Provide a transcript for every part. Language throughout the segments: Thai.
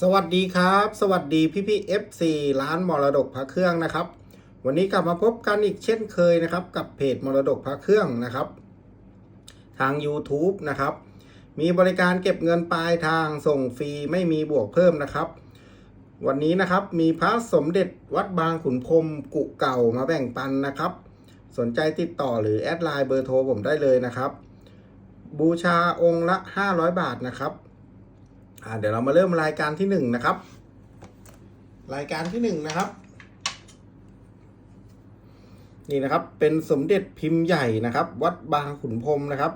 สวัสดีครับ สวัสดีพี่พี่ FC ร้านมรดกพระเครื่องนะครับ วันนี้กลับมาพบกันอีกเช่นเคยนะครับกับเพจมรดกพระเครื่องนะครับ ทาง YouTube นะครับ มีบริการเก็บเงินปลายทางส่งฟรีไม่มีบวกเพิ่มนะครับ วันนี้นะครับมีพระสมเด็จวัดบางขุนพรหมกุเก่ามาแบ่งปันนะครับ สนใจติดต่อหรือแอดไลน์เบอร์โทรผมได้เลยนะครับ บูชาองค์ละ 500 บาทนะครับ อ่าเดี๋ยวเรามาเริ่มรายการที่หนึ่งนะครับ รายการที่หนึ่งนะครับ นี่นะครับ เป็นสมเด็จพิมพ์ใหญ่นะครับ วัดบางขุนพรมนะครับ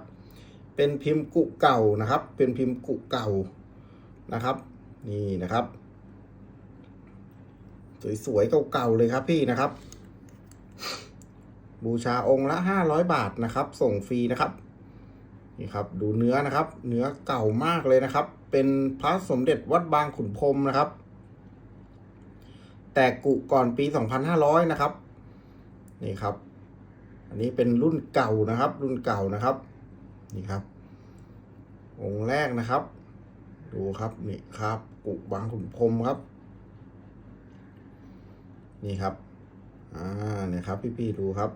เป็นพิมพ์กุเก่านะครับ เป็นพิมพ์กุเก่านะครับ นี่นะครับ สวยๆเก่าๆเลยครับพี่นะครับ บูชาองค์ละห้าร้อยบาทนะครับ ส่งฟรีนะครับ นี่ครับดูเนื้อนะครับ เนื้อเก่ามากเลยนะครับ เป็นพระสมเด็จวัดบางขุนพรมนะครับ แต่กุก่อนปี 2500 นะครับ นี่ครับ อันนี้เป็นรุ่นเก่านะครับ รุ่นเก่านะครับ นี่ครับ องค์แรกนะครับ ดูครับนี่ครับ กุบางขุนพรมครับ นี่ครับอ่าเนี่ยครับ พี่ๆดูครับ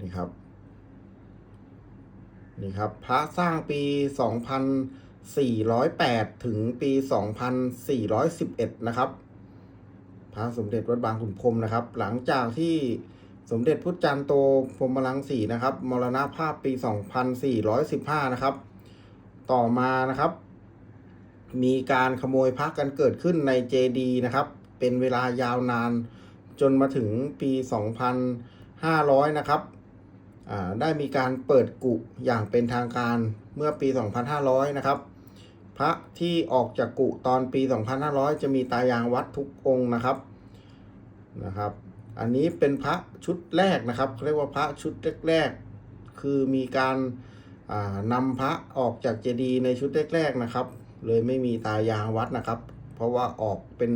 นี่ครับ นี่ครับพระสร้างปี 2408 ถึงปี 2411 นะครับ พระสมเด็จวัดบางขุนพรมนะครับ หลังจากที่สมเด็จพุทธจารย์โตพรมลังสีนะครับมรณภาพปี 2415 นะครับ ต่อมานะครับ มีการขโมยพระกันเกิดขึ้นในเจดีนะครับ เป็นเวลายาวนานจนมาถึงปี 2500 นะครับ ได้มีการเปิดกุอย่างเป็นทางการเมื่อปี 2500 นะครับ พระที่ออกจากกุตอนปี 2500 จะมีตายางวัดทุกองค์นะครับนะครับ อันนี้เป็นพระชุดแรกนะครับเรียกว่าพระชุดแรกๆ คือมีการนำพระออกจากเจดีย์ในชุดแรกๆนะครับ เลยไม่มีตายางวัดนะครับ เพราะว่าออกเป็น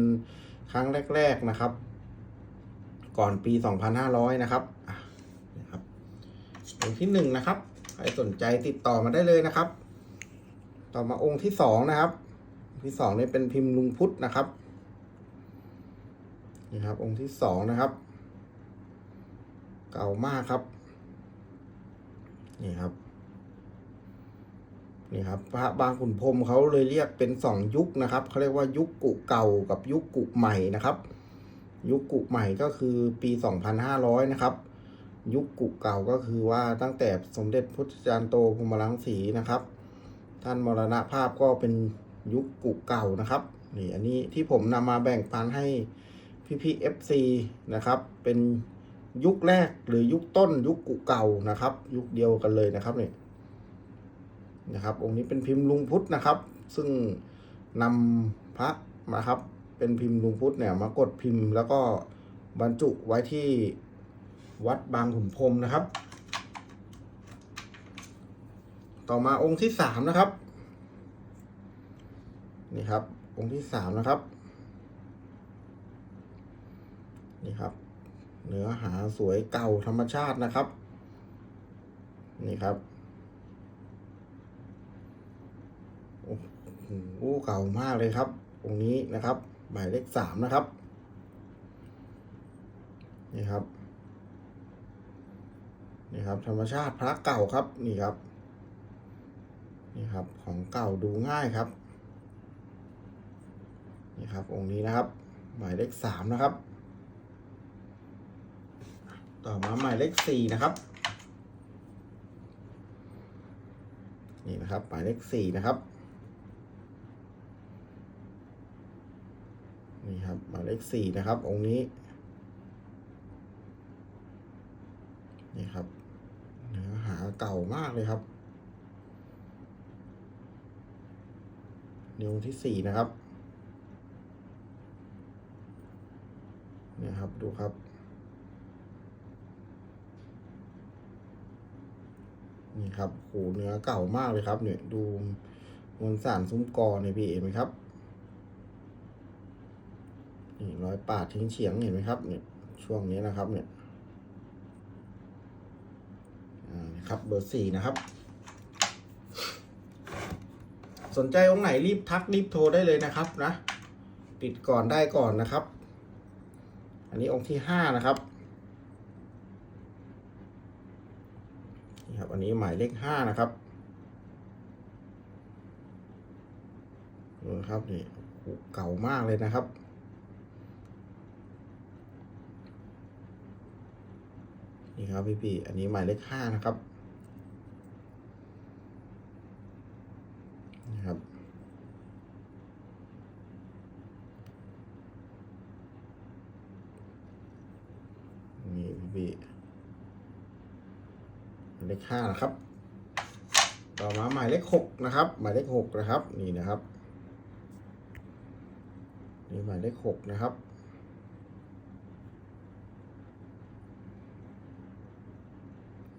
ครั้งแรก ๆนะครับ ก่อนปี 2500 นะครับ องค์ที่หนึ่งนะครับ ใครสนใจติดต่อมาได้เลยนะครับ ต่อมาองค์ที่สองนะครับ ที่สองนี่เป็นพิมพ์ลุงพุทธนะครับนี่ครับ องค์ที่สองนะครับ เก่ามากครับ นี่ครับนี่ครับพระบางขุนพรมเขาเลยเรียกเป็นสองยุคนะครับเขาเรียกว่ายุคกุเก่ากับยุคกุใหม่นะครับ ยุคกุใหม่ก็คือปี 2500 นะครับ ยุคกุเก่าก็คือว่าตั้งแต่สมเด็จพุทธจารย์โตพรหมรังสีนะครับ ท่านมรณภาพก็เป็นยุคกุเก่านะครับนี่อันนี้ที่ผมนำมาแบ่งปันให้พี่พี่เอฟซีนะครับ เป็นยุคแรกหรือยุคต้นยุคกุเก่านะครับ ยุคเดียวกันเลยนะครับนี่นะครับ องค์นี้เป็นพิมพ์ลุงพุทธนะครับ ซึ่งนำพระมาครับ เป็นพิมพ์ลุงพุทธเนี่ยมากดพิมพ์แล้วก็บรรจุไว้ที่ วัดบางขุนพรมนะครับ ต่อมาองค์ที่สามนะครับ นี่ครับ องค์ที่สามนะครับ นี่ครับ เนื้อหาสวยเก่าธรรมชาตินะครับ นี่ครับโอ้โหเก่ามากเลยครับ องค์นี้นะครับ หมายเลขสามนะครับ นี่ครับ นี่ครับ ธรรมชาติพระเก่าครับนี่ครับนี่ครับของเก่าดูง่ายครับนี่ครับองค์นี้นะครับ หมายเลขสามนะครับ ต่อมาหมายเลขสี่นะครับนี่นะครับหมายเลขสี่นะครับนี่ครับหมายเลขสี่นะครับ องค์นี้ครับ เนื้อหา เก่ามากเลยครับ นิ้วที่สี่นะครับเนี่ยครับ ดูครับ นี่ครับโหเนื้อเก่ามากเลยครับ เนี่ย ดูมวลสารซุ้มกอเนี่ยพี่เห็นไหมครับ นี่รอยปาดทิ้งเฉียงเห็นไหมครับ เนี่ย ช่วงนี้นะครับ เนี่ยอ่า ครับเบอร์สี่นะครับ สนใจองค์ไหนรีบทักรีบโทรได้เลยนะครับนะ ติดก่อนได้ก่อนนะครับ อันนี้องค์ที่ห้านะครับนี่ครับ อันนี้หมายเลขห้านะครับดูนะครับนี่เก่ามากเลยนะครับนี่ครับพี่พี่ๆอันนี้หมายเลขห้านะครับ นี่พี่พี่หมายเลขห้านะครับ ต่อมาหมายเลขหกนะครับ หมายเลขหกนะครับ นี่นะครับ นี่หมายเลขหกนะครับ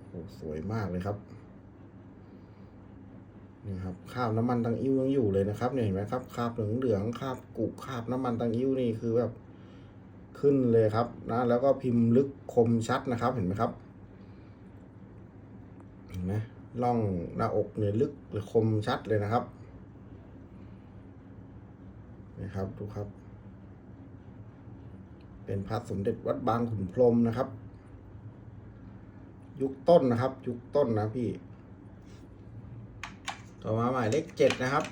โอ้สวยมากเลยครับนี่ครับคราบน้ำมันตังอิ้วยังอยู่เลยนะครับเนี่ยเห็นไหมครับคราบเหลืองเหลืองคราบกุคราบน้ำมันตังอิ้วนี่คือแบบ ขึ้นเลยครับนะแล้วก็พิมพ์ลึกคมชัดนะครับเห็นไหมครับเห็นไหมล่องหน้าอกเนี่ยลึกหรือคมชัดเลยนะครับนี่ครับดูครับ เป็นพระสมเด็จวัดบางขุนพรมนะครับ ยุคต้นนะครับ ยุคต้นนะพี่ ต่อมาหมายเลขเจ็ดนะครับ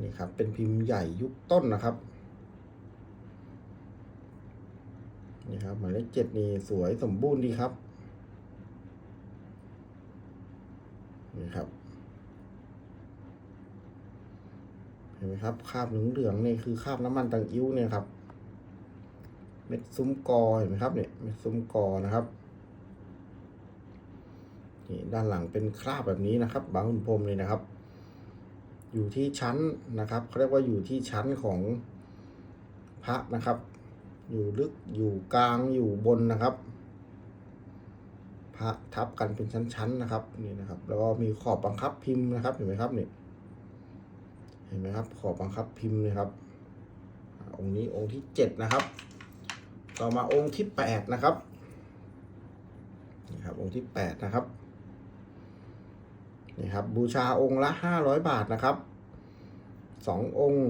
นี่ครับ เป็นพิมพ์ใหญ่ยุคต้นนะครับ ครับหมายเลขเจ็ดนี่สวยสมบูรณ์ดีครับนี่ครับ เห็นไหมครับคราบเหลืองๆนี่คือคราบน้ำมันตังอิ้วเนี่ยครับ เม็ดซุ้มกอเห็นไหมครับเนี่ยเม็ดซุ้มกอนะครับนี่ด้านหลังเป็นคราบแบบนี้นะครับ บางขุนพรมเลยนะครับ อยู่ที่ชั้นนะครับเขาเรียกว่าอยู่ที่ชั้นของพระนะครับ อยู่ลึกอยู่กลางอยู่บนนะครับพระทับกันเป็นชั้นๆนะครับนี่นะครับ แล้วก็มีขอบบังคับพิมพ์นะครับ เห็นไหมครับนี่เห็นไหมครับ ขอบบังคับพิมพ์นะครับอ่าองค์นี้องค์ที่เจ็ดนะครับ ต่อมาองค์ที่แปดนะครับนี่ครับองค์ที่แปดนะครับนี่ครับบูชาองค์ละห้าร้อยบาทนะครับสององค์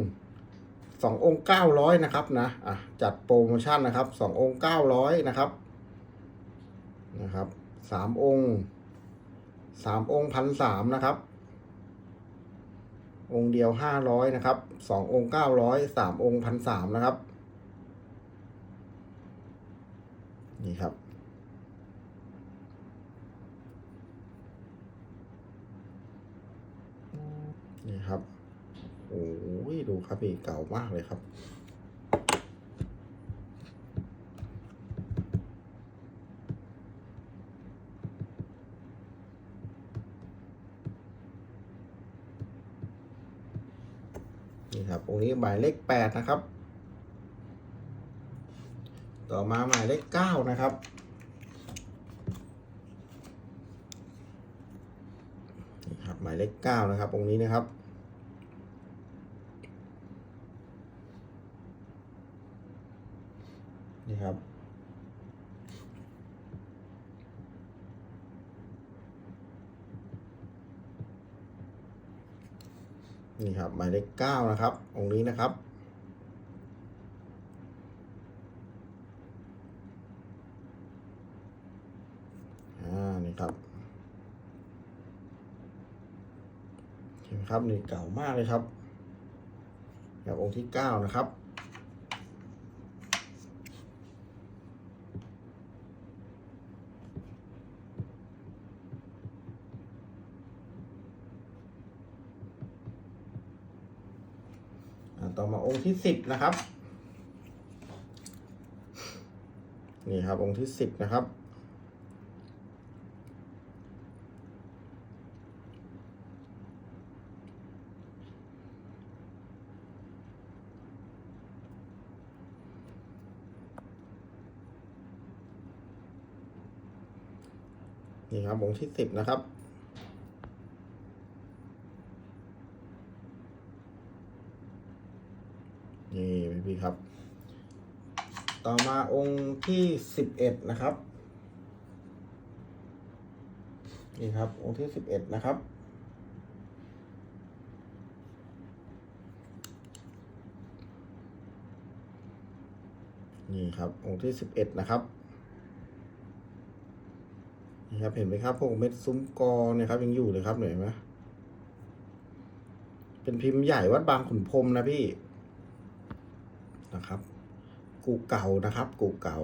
สององค์เก้าร้อยนะครับนะอะจัดโปรโมชั่นนะครับสององค์เก้าร้อยนะครับนะครับสามองค์สามองค์พันสามนะครับ องค์เดียวห้าร้อยนะครับสององค์เก้าร้อยสามองค์พันสามนะครับ นี่ครับ นี่ครับ โอ้ยดูครับพี่เก่ามากเลยครับนี่ครับองค์นี้หมายเลขแปดนะครับ ต่อมาหมายเลขเก้านะครับนี่ครับหมายเลขเก้านะครับองค์นี้นะครับ นี่ครับ นี่ครับหมายเลขเก้านะครับ องค์นี้นะครับ อ่า นี่ครับเห็นไหมครับ นี่เก่ามากเลยครับแบบองค์ที่เก้านะครับ อ่าต่อมาอง ค์ที่สิบนะครับ นี่ครับองค์ที่สิบนะครับ นี่ครับองค์ที่สิบนะครับ ต่อมาองค์ที่สิบเอ็ดนะครับ นี่ครับ องค์ที่สิบเอ็ดนะครับ นี่ครับ องค์ที่สิบเอ็ดนะครับนี่ครับเห็นไหมครับพวกเม็ดซุ้มกอเนี่ยครับยังอยู่เลยครับเห็นไหมเป็นพิมพ์ใหญ่วัดบางขุนพรมนะพี่นะครับ กูเก่านะครับ กูเก่า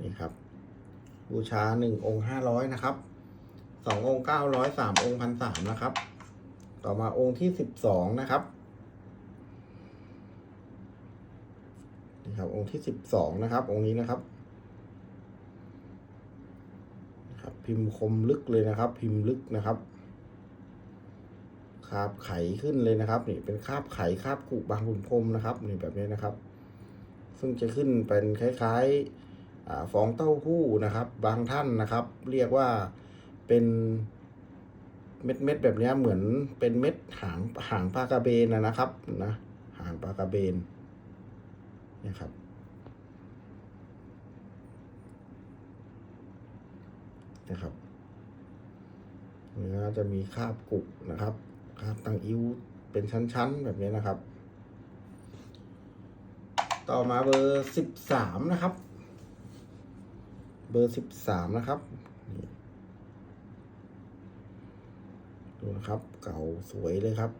นี่ครับ บูชาหนึ่งองค์ห้าร้อยนะครับสององค์เก้าร้อยสามองค์พันสามนะครับ ต่อมาองค์ที่สิบสองนะครับนี่ครับ องค์ที่สิบสองนะครับ องค์นี้นะครับนะครับ พิมพ์คมลึกเลยนะครับ พิมพ์ลึกนะครับ คาบไขขึ้นเลยนะครับนี่เป็นคาบไขคาบกุบางขุนพรมนะครับนี่แบบนี้นะครับ ซึ่งจะขึ้นเป็นคล้ายๆฟองเต้าหู้นะครับ บางท่านนะครับ เรียกว่าเป็นเม็ดเม็ดๆแบบนี้เหมือนเป็นเม็ดหางหางปลากระเบนนะครับนะหางปลากระเบนนี่ครับนะครับเนื้อจะมีคราบกุนะครับ คราบตังอิ้วเป็นชั้นๆ แบบนี้นะครับ ต่อมาเบอร์สิบสามนะครับ เบอร์สิบสามนะครับดูนะครับ เก่าสวยเลยครับ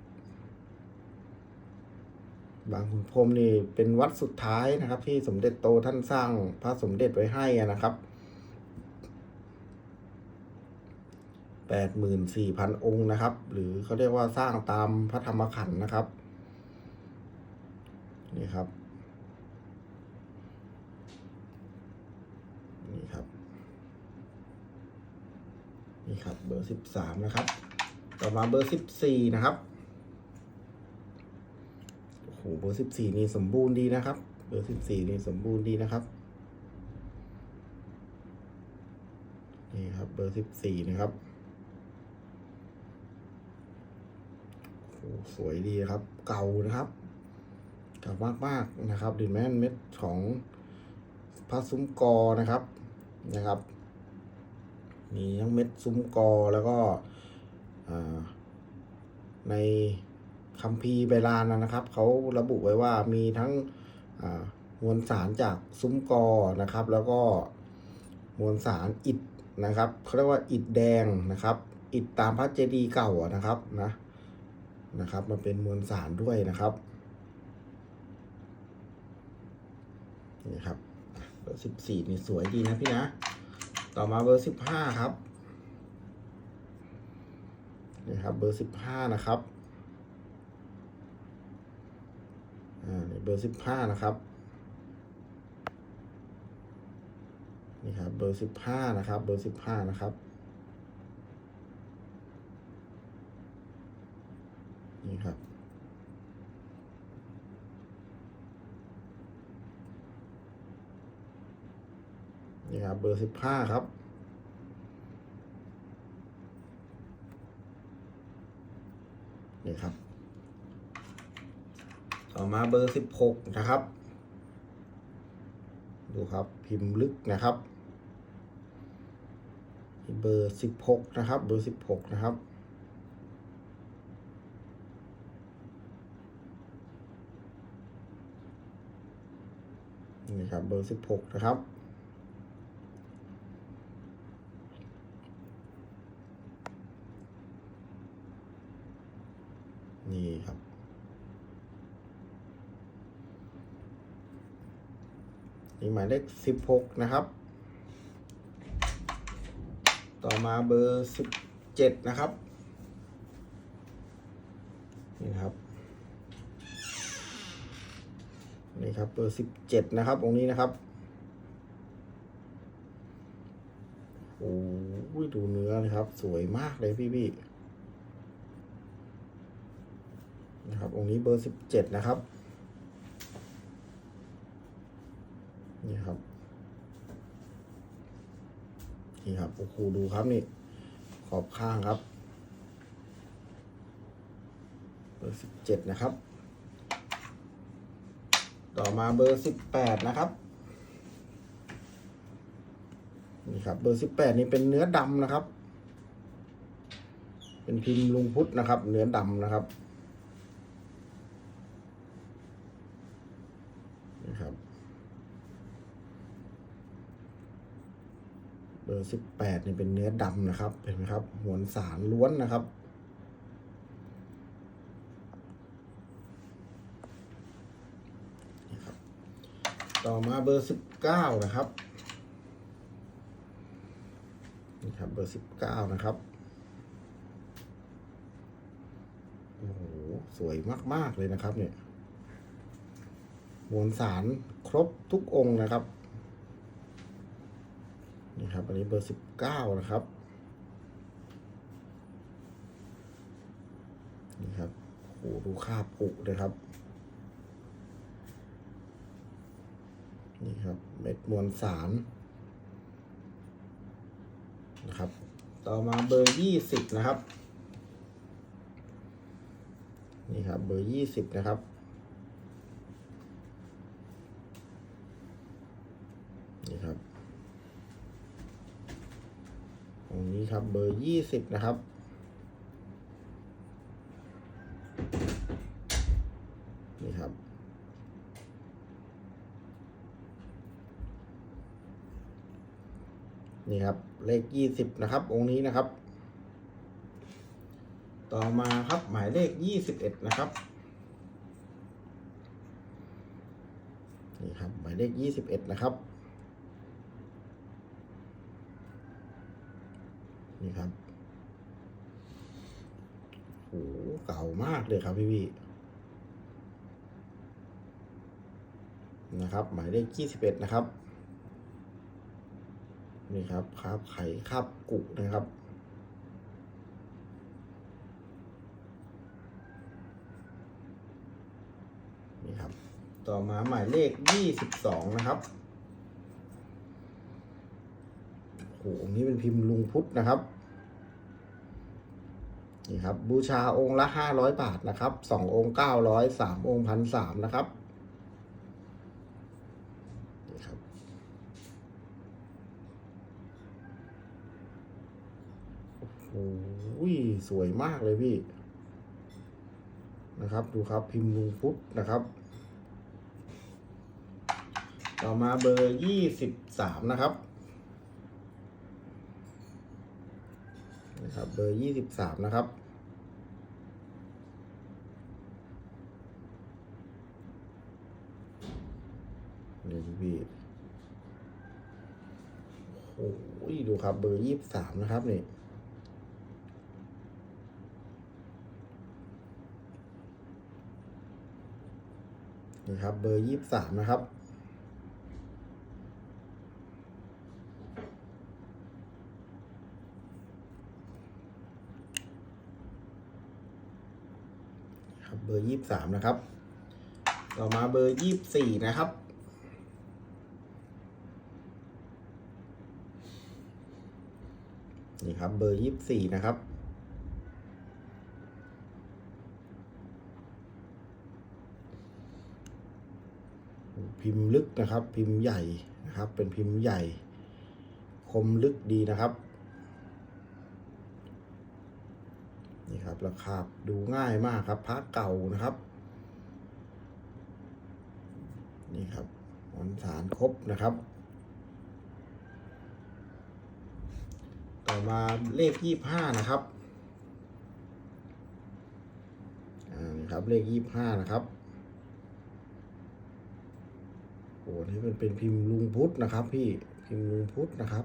บางขุนพรมนี่เป็นวัดสุดท้ายนะครับ ที่สมเด็จโตท่านสร้างพระสมเด็จไว้ให้นะครับ แปดหมื่นสี่พันองค์นะครับ หรือเขาเรียกว่าสร้างตามพระธรรมขันธ์นะครับ นี่ครับ นี่ครับ นี่ครับเบอร์สิบสามนะครับ ต่อมาเบอร์สิบสี่นะครับ โอ้โห เบอร์สิบสี่นี่สมบูรณ์ดีนะครับ เบอร์สิบสี่นี่สมบูรณ์ดีนะครับนี่ครับเบอร์สิบสี่นะครับ โอ้โห สวยดีครับ เก่านะครับเก่ามากๆนะครับดินแม่นเม็ดของพระซุ้มกอนะครับนะครับ มีทั้งเม็ดซุ้มกอแล้วก็ในคัมภีร์ใบลานนะครับเขาระบุไว้ว่ามีทั้งมวลสารจากซุ้มกอนะครับ แล้วก็มวลสารอิฐนะครับเขาเรียกว่าอิฐแดงนะครับ อิฐตามพระเจดีย์เก่านะครับนะ นะครับมันเป็นมวลสารด้วยนะครับนี่ครับเบอร์สิบสี่นี่สวยดีนะพี่นะ ต่อมาเบอร์สิบห้าครับนี่ครับ เบอร์สิบห้านะครับอ่าเบอร์สิบห้านะครับนี่ครับเบอร์สิบห้านะครับ เบอร์สิบห้านะครับ นี่ครับ นี่ครับ เบอร์สิบห้าครับ นี่ครับ ต่อมาเบอร์สิบหกนะครับ ดูครับพิมพ์ลึกนะครับ เบอร์สิบหกนะครับ เบอร์สิบหกนะครับนี่ครับเบอร์สิบหกนะครับ นี่ครับ นี่หมายเลขสิบหกนะครับ ต่อมาเบอร์สิบเจ็ดนะครับ นี่ครับนี่ครับเบอร์สิบเจ็ดนะครับตรงนี้นะครับโอ้ยดูเนื้อเลยครับ สวยมากเลยพี่พี่นะครับ องค์นี้เบอร์สิบเจ็ดนะครับ นี่ครับ นี่ครับ โอ้โห ดูครับนี่ ขอบข้างครับ เบอร์สิบเจ็ดนะครับ ต่อมาเบอร์สิบแปดนะครับ นี่ครับ เบอร์สิบแปดนี่เป็นเนื้อดำนะครับ เป็นพิมพ์ลุงพุทธนะครับ เนื้อดำนะครับนี่ครับ เบ อร์สิบแปดนี่เป็นเนื้อดำนะครับ เห็นไหมครับมวลสารล้วนนะครับนี่ครับ ต่อมาเบอร์สิบเก้านะครับ นี่ครับเบอร์สิบเก้านะครับ โอ้โห สวยมาก ๆ เลยนะครับเนี่ย มวลสารครบทุกองค์นะครับ นี่ครับ อันนี้เบอร์สิบเก้านะครับ นี่ครับโอ้โหดูค่าปุเลยครับ นี่ครับ เม็ดมวลสารนะครับ ต่อมาเบอร์ยี่สิบนะครับ นี่ครับ เบอร์ยี่สิบนะครับ นี่ครับ ตรงนี้ครับเบอร์ยี่สิบนะครับ นี่ครับ นี่ครับ เลขยี่สิบนะครับ องค์นี้นะครับ ต่อมาครับหมายเลขยี่สิบเอ็ดนะครับนี่ครับหมายเลขยี่สิบเอ็ดนะครับ นี่ครับโหเก่ามากเลยครับพี่พี่นะครับ หมายเลขยี่สิบเอ็ดนะครับ นี่ครับคาบไข่คาบกุนะครับนี่ครับ ต่อมาหมายเลขยี่สิบสองนะครับ โอ้โหองค์นี้เป็นพิมพ์ลุงพุทธนะครับนี่ครับ บูชาองค์ละห้าร้อยบาทนะครับสององค์เก้าร้อยสามองค์พันสามนะครับนี่ครับ โอ้ยสวยมากเลยพี่นะครับ ดูครับพิมพ์ลุงพุทธนะครับ ต่อมาเบอร์ยี่สิบสามนะครับ นะครับ เบอร์ยี่สิบสามนะครับนี่พี่โอ้โหดูครับ เบอร์ยี่สิบสามนะครับนี่นี่ครับ เบอร์ยี่สิบสามนะครับ ครับ เบ อร์ยี่สามนะครับ ต่อมาเบอร์ยี่สี่นะครับ นี่ครับเบอร์ยี่สี่นะครับ พิมพ์ลึกนะครับ พิมพ์ใหญ่นะครับ เป็นพิมพ์ใหญ่ คมลึกดีนะครับ นี่ครับราคาดูง่ายมากครับพระเก่านะครับ นี่ครับมวลสารครบนะครับต่อมาเลขยี่ห้านะครับอ่านี่ครับเลขยี่ห้านะครับโอ้นี่เป็นเป็นพิมพ์ลุงพุทธนะครับ พี่พิมพ์ลุงพุทธนะครับ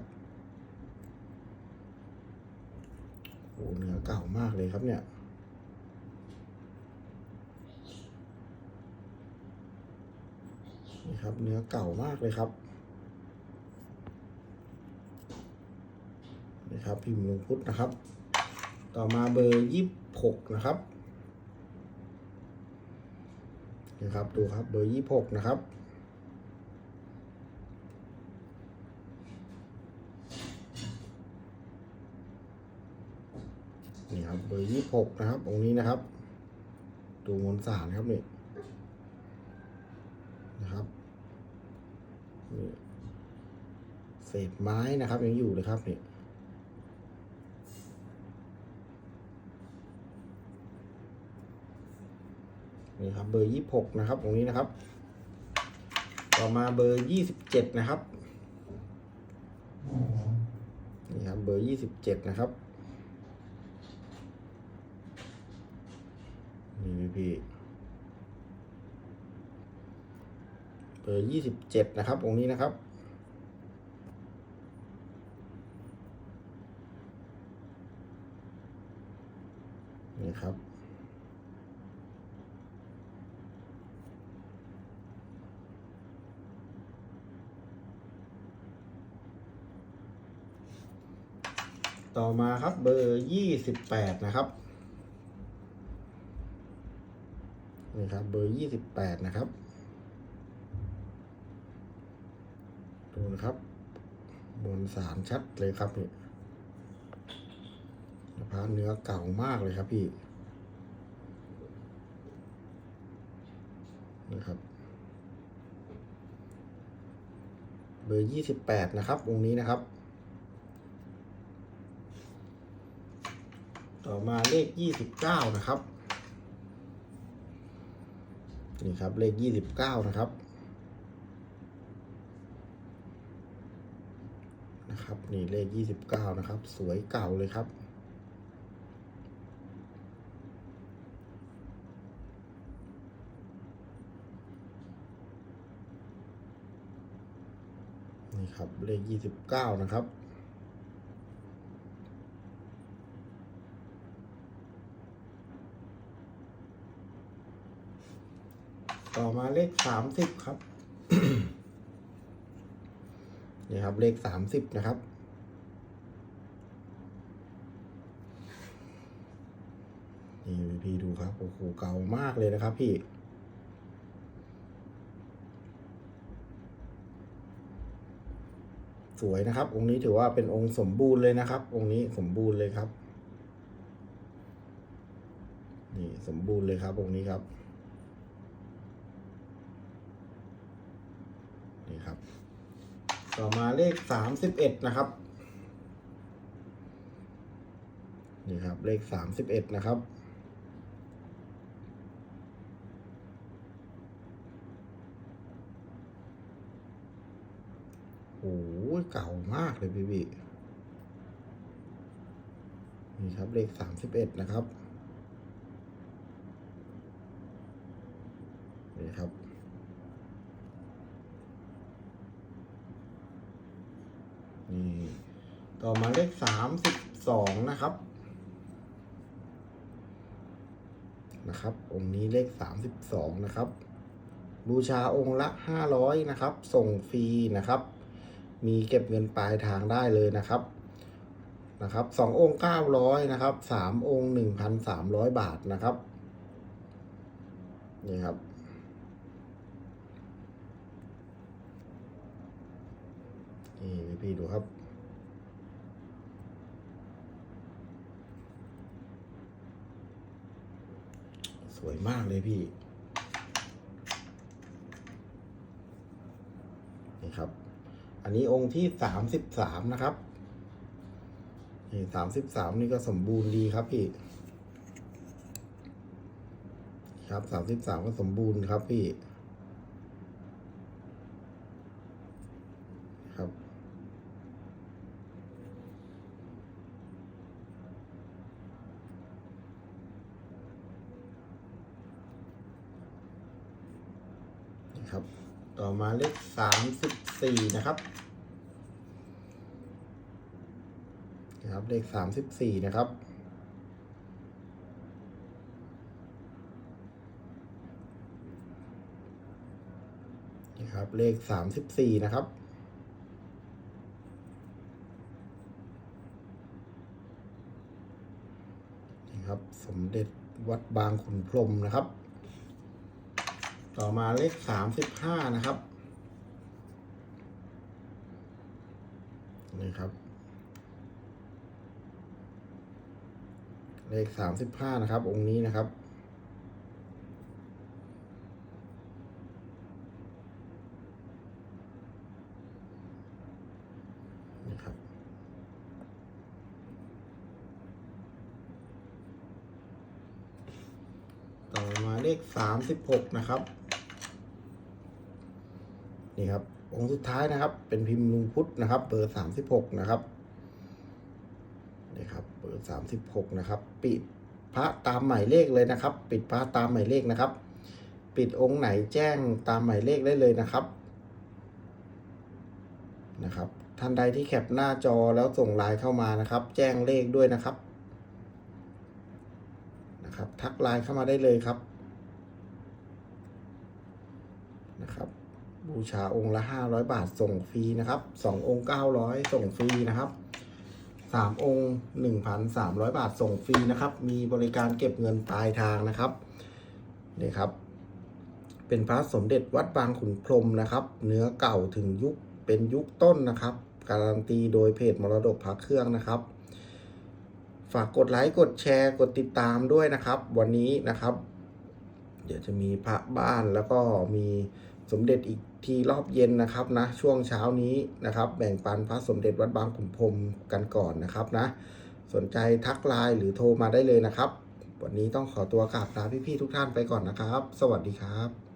โอ้ เนื้อเก่ามากเลยครับเนี่ย นี่ครับเนื้อเก่ามากเลยครับนี่ครับพิมพ์ลงพุทธนะครับ ต่อมาเบอร์ยี่สิบหกนะครับนี่ครับดูครับเบอร์ยี่สิบหกนะครับ นี่ครับ เบอร์ยี่สิบหกนะครับองค์นี้นะครับ ดูมวลสารครับนี่นะครับนี่เศษไม้นะครับยังอยู่เลยครับนี่นี่ครับเบอร์ยี่สิบหกนะครับตรงนี้นะครับ ต่อมาเบอร์ยี่สิบเจ็ดนะครับนี่ครับเบอร์ยี่สิบเจ็ดนะครับ นี่ พี่เบอร์ยี่สิบเจ็ดนะครับ องค์นี้นะครับ นี่ครับต่อมาครับเบอร์ยี่สิบแปดนะครับ ครับ เบอร์ยี่สิบแปดนะครับ ดูนะครับ บนสารชัดเลยครับนี่พระเนื้อเก่ามากเลยครับพี่นะครับ เบอร์ยี่สิบแปดนะครับองค์นี้นะครับ ต่อมาเลขยี่สิบเก้านะครับ นี่ครับเลขยี่สิบเก้านะครับนะครับนี่เลขยี่สิบเก้านะครับ สวยเก่าเลยครับนี่ครับเลขยี่สิบเก้านะครับ ต่อมาเลขสามสิบครับนี่ครับ เลขสามสิบนะครับ นี่พี่ดูครับโอ้โหเก่ามากเลยนะครับพี่สวยนะครับ องค์นี้ถือว่าเป็นองค์สมบูรณ์เลยนะครับ องค์นี้สมบูรณ์เลยครับ นี่สมบูรณ์เลยครับ องค์นี้ครับ ครับ ต่อมาเลขสามสิบเอ็ดนะครับนี่ครับ เลขสามสิบเอ็ดนะครับโอ้โหเก่ามากเลยพี่พี่นี่ครับเลขสามสิบเอ็ดนะครับ นี่ครับ นี่ต่อมาเลขสามสิบสองนะครับ นะครับ องค์นี้เลขสามสิบสองนะครับ บูชาองค์ละห้าร้อยนะครับ ส่งฟรีนะครับ มีเก็บเงินปลายทางได้เลยนะครับ นะครับสององค์เก้าร้อยนะครับสามองค์หนึ่งพันสามร้อยบาทนะครับ นี่ครับ นี่พี่ดูครับ สวยมากเลยพี่ นี่ครับ อันนี้องค์ที่สามสิบสามนะครับ นี่สามสิบสามนี่ก็สมบูรณ์ดีครับพี่ ครับสามสิบสามก็สมบูรณ์ครับพี่ครับ ครับ ต่อมาเลขสามสิบสี่นะครับนะครับ เลขสามสิบสี่นะครับนี่ครับ เลขสามสิบสี่นะครับนี่ครับสมเด็จวัดบางขุนพรหมนะครับ ต่อมาเลขสามสิบห้านะครับ นี่ครับ เลขสามสิบห้านะครับ องค์นี้นะครับนี่ครับ ต่อมาเลขสามสิบหกนะครับ นี่ครับองค์สุดท้ายนะครับ เป็นพิมพ์ลุงพุทธนะครับเบอร์สามสิบหกนะครับสามสิบหกนะครับปิดพระตามหมายเลขเลยนะครับ ปิดพระตามหมายเลขนะครับ ปิดองค์ไหนแจ้งตามหมายเลขได้เลยนะครับนะครับท่านใดที่แคปหน้าจอแล้วส่งไลน์เข้ามานะครับ แจ้งเลขด้วยนะครับนะครับ ทักไลน์เข้ามาได้เลยครับ บูชาองค์ละห้าร้อยบาทส่งฟรีนะครับสององค์เก้าร้อยส่งฟรีนะครับสามองค์หนึ่งพันสามร้อยบาทส่งฟรีนะครับ มีบริการเก็บเงินปลายทางนะครับนี่ครับ เป็นพระสมเด็จวัดบางขุนพรมนะครับ เนื้อเก่าถึงยุคเป็นยุคต้นนะครับ การันตีโดยเพจมรดกพระเครื่องนะครับฝากกดไลค์กดแชร์กดติดตามด้วยนะครับ วันนี้นะครับ เดี๋ยวจะมีพระบ้านแล้วก็มีสมเด็จอีก ทีรอบเย็นนะครับนะช่วงเช้านี้นะครับ แบ่งปันพระสมเด็จวัดบางขุนพรหมกันก่อนนะครับนะ สนใจทักไลน์หรือโทรมาได้เลยนะครับ วันนี้ต้องขอตัวกราบลาพี่ๆทุกท่านไปก่อนนะครับ สวัสดีครับ